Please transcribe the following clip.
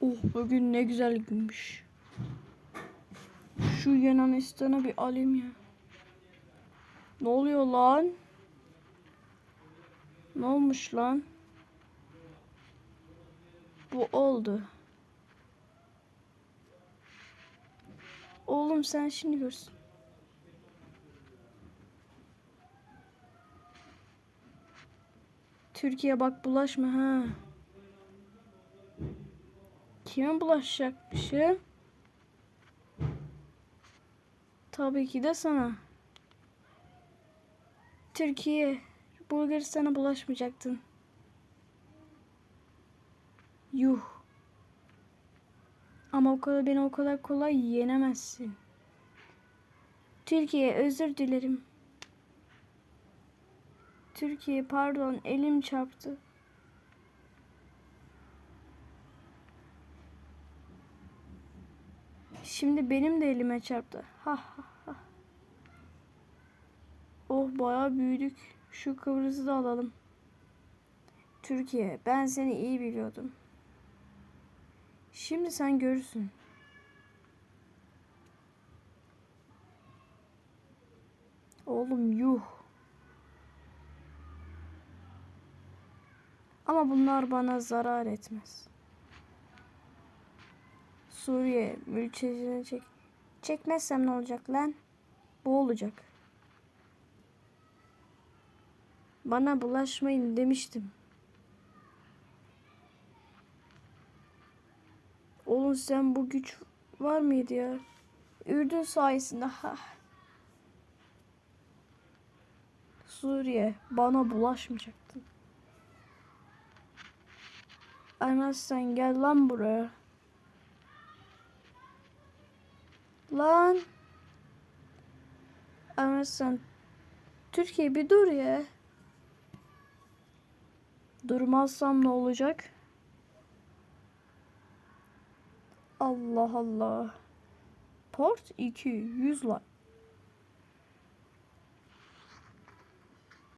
Oh bugün ne güzel günmüş. Şu Yunanistan'a bir alayım ya. Ne oluyor lan? Ne olmuş lan? Bu oldu. Oğlum sen şimdi görsün. Türkiye bak bulaşma ha. Kime bulaşacakmışım? Tabii ki de sana. Türkiye, Bulgaristan'a bulaşmayacaktın. Yuh. Ama o kadar beni o kadar kolay yenemezsin. Türkiye özür dilerim. Türkiye pardon elim çarptı. Şimdi benim de elime çarptı. Ha ha ha. Oh bayağı büyüdük. Şu Kıbrıs'ı da alalım. Türkiye ben seni iyi biliyordum. Şimdi sen görürsün. Oğlum yuh. Ama bunlar bana zarar etmez. Suriye mültecini çek. Çekmezsem ne olacak lan? Bu olacak. Bana bulaşmayın demiştim. Oğlum sen bu güç var mıydı ya? Ürdün sayesinde ha. Suriye bana bulaşmayacaktın. Anas sen gel lan buraya. Lan. Anas sen Türkiye bir dur ya. Durmazsam ne olacak? Allah Allah. Port 2 100 like.